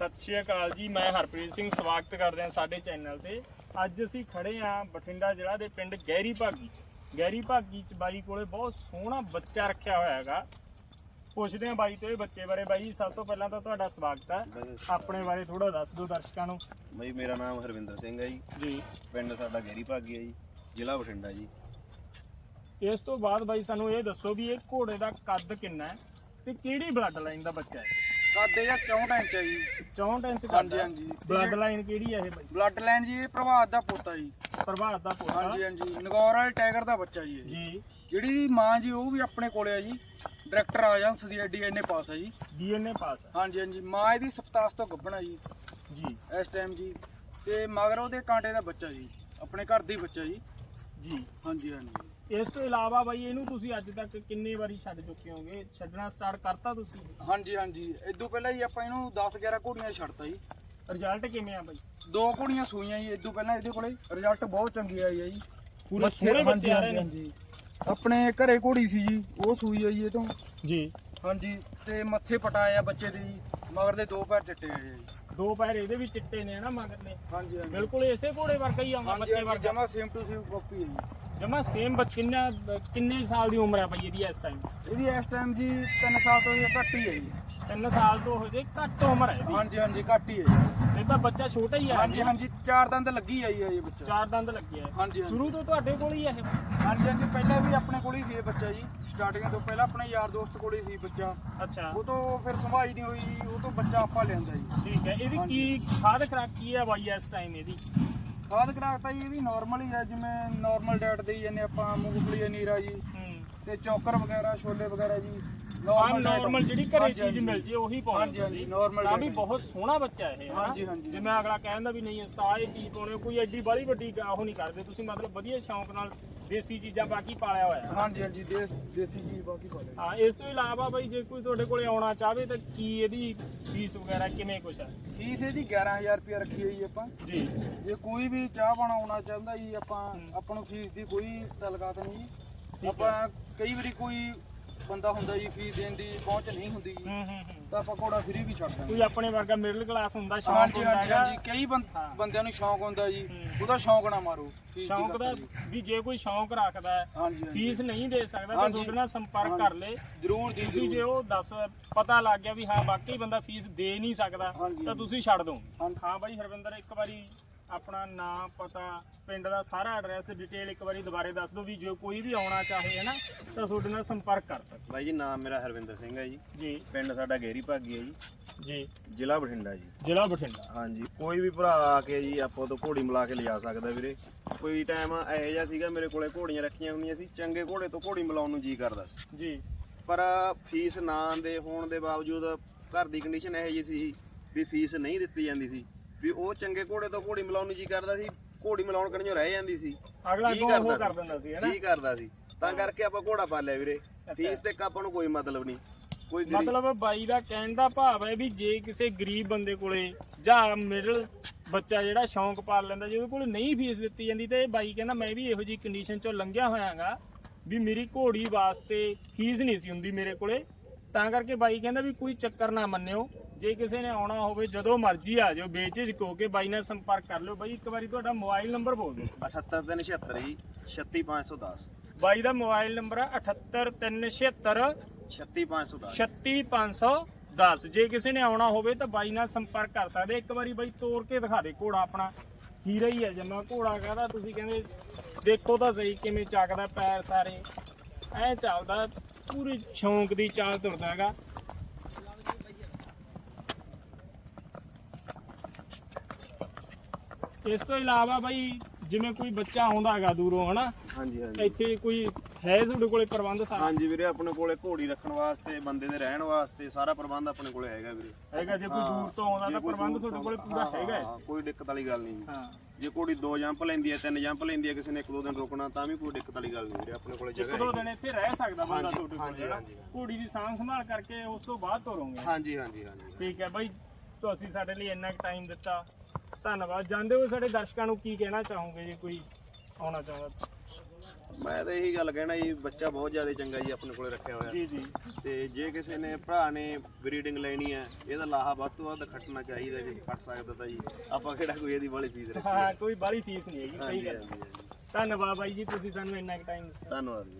ਸਤਿ ਸ਼੍ਰੀ ਅਕਾਲ ਜੀ ਮੈਂ ਹਰਪ੍ਰੀਤ ਸਿੰਘ ਸਵਾਗਤ ਕਰਦੇ ਹਾਂ ਸਾਡੇ ਚੈਨਲ ਤੇ। ਅੱਜ ਅਸੀਂ ਖੜੇ ਹਾਂ ਬਠਿੰਡਾ ਜ਼ਿਲ੍ਹਾ ਦੇ ਪਿੰਡ ਗਹਿਰੀ ਭਾਗੀ ਚ। ਗਹਿਰੀ ਭਾਗੀ ਚ ਬਾਈ ਕੋਲੇ ਬਹੁਤ ਸੋਹਣਾ ਬੱਚਾ ਰੱਖਿਆ ਹੋਇਆ ਹੈਗਾ। ਪੁੱਛਦੇ ਹਾਂ ਬਾਈ ਤੋਂ ਇਹ ਬੱਚੇ ਬਾਰੇ। ਬਾਈ ਸਭ ਤੋਂ ਪਹਿਲਾਂ ਤਾਂ ਤੁਹਾਡਾ ਸਵਾਗਤ ਹੈ। ਆਪਣੇ ਬਾਰੇ ਥੋੜਾ ਦੱਸ ਦਿਓ ਦਰਸ਼ਕਾਂ ਨੂੰ। ਬਈ ਮੇਰਾ ਨਾਮ ਹਰਵਿੰਦਰ ਸਿੰਘ ਹੈ ਜੀ। ਜੀ। ਪਿੰਡ ਸਾਡਾ ਗੇਰੀ ਭਾਗੀ ਹੈ ਜੀ ਜ਼ਿਲ੍ਹਾ ਬਠਿੰਡਾ ਜੀ। ਇਸ ਤੋਂ ਬਾਅਦ ਬਾਈ ਸਾਨੂੰ ਇਹ ਦੱਸੋ ਵੀ ਇਹ ਘੋੜੇ ਦਾ ਕੱਦ ਕਿੰਨਾ ਹੈ ਤੇ ਕਿਹੜੀ ਬਲੱਡ ਲਾਈਨ ਦਾ ਬੱਚਾ ਹੈ? ਕਰਦੇ ਜਾਂ 64 ਇੰਚ ਹੈ ਜੀ? 64 ਇੰਚ ਕੱਦ ਹਾਂਜੀ, ਹਾਂਜੀ। ਬਲੱਡ ਲਾਈਨ ਕਿਹੜੀ ਹੈ ਇਹ ਬਾਈ? ਬਲੱਡ ਲਾਈਨ ਜੀ ਇਹ ਪ੍ਰਭਾਤ ਦਾ ਪੋਤਾ ਜੀ। ਪ੍ਰਭਾਤ ਦਾ ਪੋਤਾ? ਹਾਂਜੀ ਹਾਂਜੀ। ਨਗੌਰ ਵਾਲੇ ਟਾਈਗਰ ਦਾ ਬੱਚਾ ਜੀ ਇਹ। ਜੀ। ਜਿਹੜੀ ਮਾਂ ਜੀ ਉਹ ਵੀ ਆਪਣੇ ਕੋਲੇ ਆ ਜੀ। ਡਾਇਰੈਕਟਰ ਆਜੰਸ ਦੀ ਡੀਐਨਏ ਪਾਸ ਹੈ ਜੀ। ਡੀਐਨਏ ਪਾਸ ਹੈ ਹਾਂਜੀ ਹਾਂਜੀ। ਮਾਂ ਇਹਦੀ ਸਪਤਾਸ ਤੋਂ ਗੱਭਣਾ ਜੀ। ਜੀ। ਇਸ ਟਾਈਮ ਜੀ। ਤੇ ਮਗਰ ਉਹਦੇ ਕਾਂਟੇ ਦਾ ਬੱਚਾ ਜੀ। ਆਪਣੇ ਘਰ ਦਾ ਬੱਚਾ ਜੀ। ਜੀ। ਹਾਂਜੀ ਹਾਂਜੀ। ਇਸ ਤੋਂ ਇਲਾਵਾ ਬਾਈ ਇਹਨੂੰ ਤੁਸੀਂ ਅੱਜ ਤੱਕ ਕਿੰਨੀ ਵਾਰੀ ਛੱਡ ਚੁੱਕੇ ਹੋਗੇ? ਛੱਡਣਾ ਸਟਾਰਟ ਕਰਤਾ ਤੁਸੀਂ? ਹਾਂਜੀ ਹਾਂਜੀ। ਇਦੋਂ ਪਹਿਲਾਂ ਜੀ ਆਪਾਂ ਇਹਨੂੰ 10 11 ਘੋੜੀਆਂ ਛੱਡਤਾ ਜੀ। ਰਿਜ਼ਲਟ ਕਿਵੇਂ ਆ ਬਾਈ? ਦੋ ਘੋੜੀਆਂ ਸੂਈਆਂ ਜੀ ਇਦੋਂ ਪਹਿਲਾਂ ਇਹਦੇ ਕੋਲੇ। ਰਿਜ਼ਲਟ ਬਹੁਤ ਚੰਗੀ ਆਈ ਹੈ ਜੀ। ਪੂਰੇ ਸੋਹਣੇ ਬੱਚੇ ਆ ਰਹੇ ਨੇ? ਹਾਂਜੀ। ਆਪਣੇ ਘਰੇ ਘੋੜੀ ਸੀ ਜੀ ਉਹ ਸੂਈ ਜੀ ਇਹ ਤੋਂ। ਜੀ। ਹਾਂਜੀ ਤੇ ਮੱਥੇ ਪਟਾਇਆ ਬੱਚੇ ਦੇ ਜੀ ਮਗਰ ਦੇ ਦੋ ਪੈਰ ਚਿੱਟੇ ਆ ਜੀ। ਦੋ ਪੈਰ ਇਹਦੇ ਵੀ ਚਿੱਟੇ ਨੇ ਨਾ ਮਗਰ ਨੇ ਹਾਂਜੀ ਬਿਲਕੁਲ ਇਸੇ ਘੋੜੇ ਵਰਗਾ ਹੀ ਆਉਂਦਾ ਹਾਂਜੀ ਬੱਚੇ ਵਰਗਾ। ਜਮਾ ਸੇਮ ਟੂ ਸੇਮ ਕਾਪੀ ਹੈ ਜੀ। ਜਮਾ ਸੇਮ ਬੱਚ ਕਿੰਨਾ ਕਿੰਨੇ ਸਾਲ ਦੀ ਉਮਰ ਹੈ ਬਾਈ ਇਹਦੀ ਇਸ ਟਾਈਮ ਇਹਦੀ ਇਸ ਟਾਈਮ ਜੀ 3 ਸਾਲ ਤੋਂ ਘੱਟ ਹੀ ਹੈ ਜੀ। 3 ਸਾਲ ਤੋਂ ਹੋ ਜੇ ਘੱਟ ਉਮਰ ਹੈ ਇਹਦੀ। ਹਾਂਜੀ ਹਾਂਜੀ ਘੱਟ ਹੀ ਹੈ ਜੀ। ਇਹ ਤਾਂ ਬੱਚਾ ਛੋਟਾ ਹੀ ਹੈ ਹਾਂਜੀ ਹਾਂਜੀ। ਚਾਰ ਦੰਦ ਲੱਗੀ ਆਈ ਹੈ ਇਹ ਬੱਚਾ। ਚਾਰ ਦੰਦ ਲੱਗੇ ਆ। ਹਾਂਜੀ ਸ਼ੁਰੂ ਤੋਂ ਤੁਹਾਡੇ ਕੋਲ ਹੀ ਹੈ ਇਹ? ਹਾਂਜੀ ਹਾਂਜੀ ਪਹਿਲਾਂ ਵੀ ਆਪਣੇ ਕੋਲ ਹੀ ਸੀ ਇਹ ਬੱਚਾ ਜੀ। ਸਟਾਰਟਿੰਗ ਤੋਂ ਪਹਿਲਾਂ ਆਪਣੇ ਯਾਰ ਦੋਸਤ ਕੋਲ ਹੀ ਸੀ ਬੱਚਾ। ਅੱਛਾ। ਉਹ ਤੋਂ ਫਿਰ ਸੰਭਾਈ ਨਹੀਂ ਹੋਈ ਉਹ ਤੋਂ ਬੱਚਾ ਆਪਾਂ ਲਿਆਂਦਾ ਜੀ। ਠੀਕ ਹੈ ਇਹਦੀ ਕੀ ਖਾਦ ਖਰਾਕ ਕੀ ਹੈ ਬਾਈ ਇਸ ਟਾਈਮ ਇਹਦੀ? ਖਾਦ ਖਰਾਕ ਤਾਂ ਜੀ ਵੀ ਨਾਰਮਲ ਹੀ ਹੈ ਜਿਵੇਂ ਨਾਰਮਲ ਡਾਈਟ ਦੇਈ ਜਾਂਦੇ ਆਪਾਂ, ਮੂੰਗਫਲੀ ਨੀਰਾ ਜੀ। ਤੇ ਚੌਕਰ ਵਗੈਰਾ ਛੋਲੇ ਵਗੈਰਾ ਜੀ diet ਨਾਰਮਲ ਜਿਹੜੀ ਘਰੇ ਹਾਂਜੀ, ਚੀਜ਼ ਹਾਂਜੀ। ਮਿਲ ਜੇ ਉਹੀ ਪਾਉਣੀ ਹਾਂਜੀ, ਹਾਂਜੀ, normal ਤਾਂ ਵੀ diet। ਬਹੁਤ ਸੋਹਣਾ ਬੱਚਾ ਇਹ ਹੈ ਹਾਂਜੀ, ਹਾਂਜੀ। ਜਿਵੇਂ ਅਗਲਾ ਕਹਿੰਦਾ ਵੀ ਨਹੀਂ ਉਸਤਾਦ ਇਹ ਚੀਜ਼ ਪਾਉਣੀ ਕੋਈ ਐਡੀ ਬਾਲੀ ਵੱਡੀ ਗ- ਉਹ ਨਹੀਂ ਕਰਦੇ। ਤੁਸੀਂ ਮਤਲਬ ਵਧੀਆ ਸ਼ੌਂਕ ਨਾਲ ਦੇਸੀ ਚੀਜ਼ਾਂ ਬਾਕੀ ਪਾਲਿਆ ਹੋਇਆ। ਹੈ ਹਾਂਜੀ ਹਾਂਜੀ ਦੇਸ ਦੇਸੀ ਜੀ ਬਾਕੀ ਪਾ ਹਾਂ ਇਸ ਤੋਂ ਇਲਾਵਾ ਬਾਈ ਜੇ ਕੋਈ ਤੁਹਾਡੇ ਕੋਲੇ ਆਉਣਾ ਚਾਹਵੇ ਤਾਂ ਕੀ ਇਹਦੀ ਫੀਸ ਵਗੈਰਾ ਕਿਵੇਂ ਕੁਛ ਹੈ ਫੀਸ ਇਹਦੀ 11000 ਰੁਪਏ ਰੱਖੀ ਹੋਈ ਆਪਾਂ। ਜੀ। ਜੇ ਕੋਈ ਵੀ ਚਾਹ ਪਾਣਾ ਆਉਣਾ ਚਾਹੁੰਦਾ ਜੀ ਆਪਾਂ ਆਪਾਂ ਨੂੰ ਫੀਸ ਦੀ ਕੋਈ ਤਲਕਾਤ ਨਹੀਂ। ਜੀ ਆਪਾਂ ਕਈ ਵਾਰੀ ਕੋਈ ਬੰਦਾ ਹੁੰਦਾ ਜੀ ਫੀਸ ਦੇਣ ਦੀ ਪਹੁੰਚ ਨਹੀਂ ਹੁੰਦੀ ਜੀ ਹੂੰ ਹੂੰ ਹੂੰ ਤਾਂ ਆਪਾਂ ਕੋੜਾ ਫ੍ਰੀ ਵੀ ਛੱਡ ਦਾਂਗੇ ਕੋਈ ਆਪਣੇ ਵਰਗਾ ਮਿਡਲ ਕਲਾਸ ਹੁੰਦਾ ਸ਼ੌਂਕ ਹਾਂਜੀ ਹੁੰਦਾ ਹਾਂਜੀ ਹੈਗਾ ਹਾਂਜੀ ਕਈ ਹਾਂ। ਬੰਦਿਆਂ ਨੂੰ ਸ਼ੌਂਕ ਹੁੰਦਾ ਜੀ ਹੂੰ। ਉਹਦਾ ਸ਼ੌਂਕ ਨਾ ਮਾਰੋ ਫੀਸ ਸ਼ੌਂਕ ਦਾ ਜੀ ਵੀ ਜੇ ਕੋਈ ਸ਼ੌਂਕ ਰੱਖਦਾ ਹੈ ਹਾਂਜੀ ਹਾਂਜੀ ਫੀਸ ਨਹੀਂ ਦੇ ਸਕਦਾ ਤਾਂ ਹਾਂਜੀ। ਤੁਹਾਡੇ ਨਾਲ ਸੰਪਰਕ। ਕਰ ਲੇ ਜ਼ਰੂਰ ਜੀ ਤੁਸੀਂ ਜੇ ਜ਼ਰੂਰ ਉਹ ਦੱਸ ਪਤਾ ਲੱਗ ਗਿਆ ਵੀ ਹਾਂ ਬਾਕੀ ਬੰਦਾ ਫੀਸ ਦੇ ਨਹੀਂ ਸਕਦਾ ਹਾਂਜੀ, ਤਾਂ। ਤੁਸੀਂ ਛੱਡ ਦੋ ਹਾਂਜੀ। ਹਾਂ ਬਾਈ ਹਰਵਿੰਦਰ ਇੱਕ ਵਾਰੀ ਆਪਣਾ ਨਾਮ ਪਤਾ ਪਿੰਡ ਦਾ ਸਾਰਾ ਐਡਰੈਸ ਡਿਟੇਲ ਇੱਕ ਵਾਰੀ ਦੁਬਾਰੇ ਦੱਸ ਦਿਓ ਵੀ ਜੇ ਕੋਈ ਵੀ ਆਉਣਾ ਚਾਹੇ ਹੈ ਨਾ ਤਾਂ ਤੁਹਾਡੇ ਨਾਲ ਸੰਪਰਕ ਕਰ ਸਕੇ ਬਾਈ ਜੀ ਨਾਮ ਮੇਰਾ ਹਰਵਿੰਦਰ ਸਿੰਘ ਹੈ ਜੀ। ਜੀ। ਪਿੰਡ ਸਾਡਾ ਗੇਰੀ ਭਾਗੀ ਹੈ ਜੀ। ਜੀ। ਜ਼ਿਲ੍ਹਾ ਬਠਿੰਡਾ ਜੀ। ਜ਼ਿਲ੍ਹਾ ਬਠਿੰਡਾ। ਹਾਂਜੀ ਕੋਈ ਵੀ ਭਰਾ ਆ ਕੇ ਜੀ ਆਪਾਂ ਤੋਂ ਘੋੜੀ ਮਿਲਾ ਕੇ ਲਿਜਾ ਸਕਦਾ ਵੀਰੇ। ਕੋਈ ਟਾਈਮ ਇਹੋ ਜਿਹਾ ਸੀਗਾ ਮੇਰੇ ਕੋਲੇ ਘੋੜੀਆਂ ਰੱਖੀਆਂ ਹੁੰਦੀਆਂ ਸੀ। ਚੰਗੇ ਘੋੜੇ ਤੋਂ ਘੋੜੀ ਮਿਲਾਉਣ ਨੂੰ ਜੀ ਕਰਦਾ ਸੀ। ਜੀ। ਪਰ ਫੀਸ ਨਾ ਦੇ ਹੋਣ ਦੇ ਬਾਵਜੂਦ ਘਰ ਦੀ ਕੰਡੀਸ਼ਨ ਇਹੋ ਜਿਹੀ ਸੀ ਵੀ ਫੀਸ ਨਹੀਂ ਦਿੱਤੀ ਜਾਂਦੀ ਸੀ। ਵੀ ਉਹ ਚੰਗੇ ਘੋੜੇ ਤੋਂ ਘੋੜੀ ਮਿਲਾਉਣ ਨੂੰ ਜੀ ਕਰਦਾ ਸੀ ਘੋੜੀ ਮਿਲਾਉਣ ਕਰਨੋਂ ਰਹਿ ਜਾਂਦੀ ਸੀ। ਅਗਲਾ ਜੀ ਕਰਦਾ ਕਰ। ਦਿੰਦਾ ਸੀ ਹੈ ਨਾ? ਜੀ ਕਰਦਾ ਸੀ। ਤਾਂ ਕਰਕੇ ਆਪਾਂ ਘੋੜਾ ਪਾਲਿਆ ਵੀਰੇ। ਫੀਸ ਤੇ ਆਪਾਂ ਨੂੰ ਕੋਈ ਮਤਲਬ ਨਹੀਂ। ਕੋਈ ਮਤਲਬ ਬਾਈ ਦਾ ਕਹਿਣ ਦਾ ਭਾਵ ਹੈ ਵੀ ਜੇ ਕਿਸੇ ਗਰੀਬ ਬੰਦੇ ਕੋਲੇ ਜਾਂ ਮਿਡਲ ਬੱਚਾ ਜਿਹੜਾ ਸ਼ੌਂਕ ਪਾਲ ਲੈਂਦਾ ਜਿਹਦੇ ਕੋਲ ਨਹੀਂ ਫੀਸ ਦਿੱਤੀ ਜਾਂਦੀ ਤੇ ਬਾਈ ਕਹਿੰਦਾ ਮੈਂ ਵੀ ਇਹੋ ਜੀ ਕੰਡੀਸ਼ਨ ਚੋਂ ਲੰਘਿਆ ਹੋਇਆਗਾ ਵੀ ਮੇਰੀ ਘੋੜੀ ਵਾਸਤੇ ਫੀਸ ਨਹੀਂ ਸੀ ਹੁੰਦੀ ਮੇਰੇ ਕੋਲੇ ਤਾਂ ਕਰਕੇ ਬਾਈ ਕਹਿੰਦਾ ਵੀ ਕੋਈ ਚੱਕਰ ਨਾ ਮੰਨਿਓ। ਜੇ ਕਿਸੇ ਨੇ ਆਉਣਾ ਹੋਵੇ ਜਦੋਂ ਮਰਜ਼ੀ ਆ ਜਾਓ ਬੇਝਿਜਕ ਹੋ ਕੇ ਬਾਈ ਨਾਲ ਸੰਪਰਕ ਕਰ ਲਿਓ। ਬਾਈ ਇੱਕ ਵਾਰੀ ਤੁਹਾਡਾ ਮੋਬਾਈਲ ਨੰਬਰ ਬੋਲ ਦਿਓ। 78376 ਜੀ 36510 ਬਾਈ ਦਾ ਮੋਬਾਈਲ ਨੰਬਰ ਹੈ 78376 36510 36510 ਜੇ ਕਿਸੇ ਨੇ ਆਉਣਾ ਹੋਵੇ ਤਾਂ ਬਾਈ ਨਾਲ ਸੰਪਰਕ ਕਰ ਸਕਦੇ। ਇੱਕ ਵਾਰੀ ਬਾਈ ਤੋੜ ਕੇ ਦਿਖਾ ਦੇ ਘੋੜਾ ਆਪਣਾ। ਹੀਰਾ ਹੀ ਹੈ ਜਮਾ ਘੋੜਾ ਕਹਦਾ? ਤੁਸੀਂ ਕਹਿੰਦੇ ਦੇਖੋ ਤਾਂ ਸਹੀ ਕਿਵੇਂ ਚੱਕਦਾ ਪੈਰ ਸਾਰੇ। ਐ ਚੱਲਦਾ। ਪੂਰੀ ਸ਼ੌਂਕ ਦੀ ਚਾਲ ਤੁਰਦਾ ਹੈਗਾ। ਇਸ ਤੋਂ ਇਲਾਵਾ ਬਾਈ ਜਿਵੇਂ ਕੋਈ ਬੱਚਾ ਆਉਂਦਾ ਹੈਗਾ ਦੂਰੋਂ ਹਨਾ? ਹਾਂਜੀ ਹਾਂਜੀ। ਇੱਥੇ ਕੋਈ ਹੈ ਤੁਹਾਡੇ ਕੋਲੇ ਪ੍ਰਬੰਧ ਸਾਰਾ? ਹਾਂਜੀ ਵੀਰੇ ਆਪਣੇ ਕੋਲੇ ਘੋੜੀ ਰੱਖਣ ਵਾਸਤੇ ਬੰਦੇ ਦੇ ਰਹਿਣ ਵਾਸਤੇ ਸਾਰਾ ਪ੍ਰਬੰਧ ਆਪਣੇ ਕੋਲੇ ਹੈਗਾ ਵੀਰੇ। ਹੈਗਾ ਜੇ ਕੋਈ ਦੂਰ ਤੋਂ ਆਉਂਦਾ ਤਾਂ ਪ੍ਰਬੰਧ ਤੁਹਾਡੇ ਕੋਲੇ ਪੂਰਾ ਹੈਗਾ ਹੈ। ਹਾਂ, ਕੋਈ ਦਿੱਕਤ ਵਾਲੀ ਗੱਲ ਨਹੀਂ। ਹਾਂ। ਜੇ ਘੋੜੀ ਦੋ ਜੰਪ ਲੈਂਦੀ ਹੈ ਤਿੰਨ ਜੰਪ ਲੈਂਦੀ ਹੈ ਕਿਸੇ ਨੇ ਇੱਕ ਦੋ ਦਿਨ ਰੁਕਣਾ ਤਾਂ ਵੀ ਕੋਈ ਦਿੱਕਤ ਵਾਲੀ ਗੱਲ ਨਹੀਂ ਵੀਰੇ ਆਪਣੇ ਕੋਲੇ ਇੱਕ ਜਗ੍ਹਾ ਦੋ। ਦਿਨ ਇੱਥੇ ਰਹਿ ਸਕਦਾ ਬੰਦਾ ਤੁਹਾਡੇ ਕੋਲ ਹਾਂਜੀ, ਜਿਹੜਾ ਹਾਂਜੀ। ਘੋੜੀ ਦੀ ਸਾਂਭ ਸੰਭਾਲ ਕਰਕੇ ਉਸ ਤੋਂ ਬਾਅਦ ਤੋਰੋਗੇ। ਹਾਂਜੀ ਹਾਂਜੀ ਹਾਂਜੀ ਠੀਕ ਹੈ ਬਾਈ ਤੁਸੀਂ ਸਾਡੇ ਲਈ ਇੰਨਾ ਟਾਈਮ ਦਿੱਤਾ। ਧੰਨਵਾਦ। ਜਾਂਦੇ ਹੋ ਸਾਡੇ ਦਰਸ਼ਕਾਂ ਨੂੰ ਕੀ ਕਹਿਣਾ ਚਾਹੋਗੇ ਜੇ ਕੋਈ ਆਉਣਾ ਚਾਹੁੰਦਾ? ਮੈਂ ਤਾਂ ਇਹੀ ਗੱਲ ਕਹਿਣਾ ਜੀ ਬੱਚਾ ਬਹੁਤ ਜ਼ਿਆਦਾ ਚੰਗਾ ਜੀ ਆਪਣੇ ਕੋਲੇ ਰੱਖਿਆ ਹੋਇਆ। ਜੀ ਜੀ। ਤੇ ਜੇ ਕਿਸੇ ਨੇ ਭਰਾ ਨੇ ਬਰੀਡਿੰਗ ਲੈਣੀ ਹੈ ਇਹਦਾ ਲਾਹਾ ਵੱਧ ਤੋਂ ਵੱਧ ਖੱਟਣਾ ਚਾਹੀਦਾ ਜੇ ਖੱਟ ਸਕਦਾ ਤਾਂ ਜੀ। ਆਪਾਂ ਕਿਹੜਾ ਕੋਈ ਇਹਦੀ ਵਾਲੀ ਫੀਸ ਰੱਖੀ ਹਾਂ। ਕੋਈ ਬਾਹਲੀ ਫੀਸ ਨਹੀਂ ਹੈਗੀ ਸਹੀ ਗੱਲ। ਧੰਨਵਾਦ ਬਾਈ ਜੀ ਤੁਸੀਂ ਸਾਨੂੰ ਇੰਨਾ ਟਾਈਮ ਧੰਨਵਾਦ ਜੀ